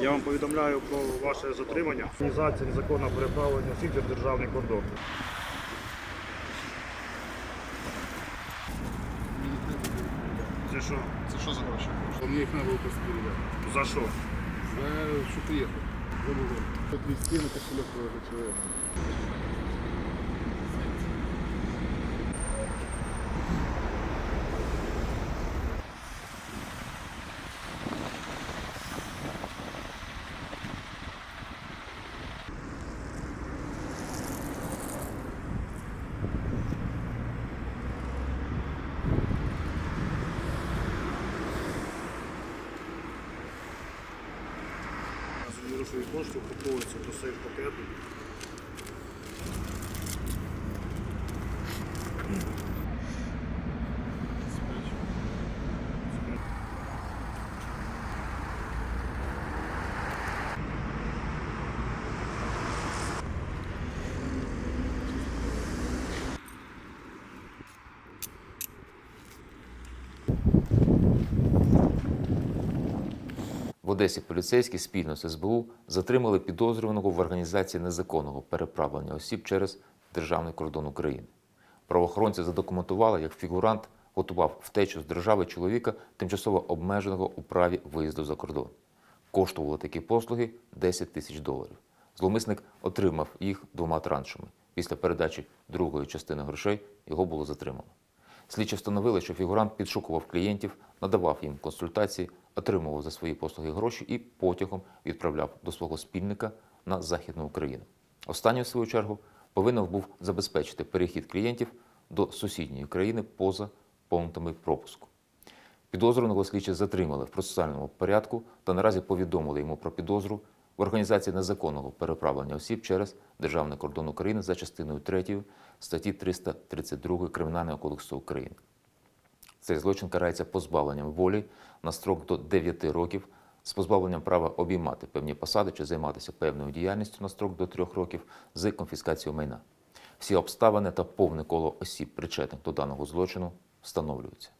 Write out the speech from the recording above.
Я вам повідомляю про ваше затримання. Організація незаконного переправлення осіб через державний кордон. Це що? Це що за гроші? Мені їх треба було постріляти. За що? За що приїхав? Забув. Тут військи на кошелек твого вірусові кошти упаковуються до сейф пакету. В Одесі поліцейські спільно з СБУ затримали підозрюваного в організації незаконного переправлення осіб через державний кордон України. Правоохоронці задокументували, як фігурант готував втечу з держави чоловіка, тимчасово обмеженого у праві виїзду за кордон. Коштували такі послуги 10 тисяч доларів. Зловмисник отримав їх двома траншами. Після передачі другої частини грошей його було затримано. Слідчі встановили, що фігурант підшукував клієнтів, надавав їм консультації, отримував за свої послуги гроші і потягом відправляв до свого спільника на Західну Україну. Останній, в свою чергу, повинен був забезпечити перехід клієнтів до сусідньої країни поза пунктами пропуску. Підозрюваного слідчі затримали в процесуальному порядку та наразі повідомили йому про підозру в організації незаконного переправлення осіб через державний кордон України за частиною 3 статті 332 Кримінального кодексу України. Цей злочин карається позбавленням волі на строк до 9 років з позбавленням права обіймати певні посади чи займатися певною діяльністю на строк до 3 років з конфіскацією майна. Всі обставини та повне коло осіб, причетних до даного злочину, встановлюються.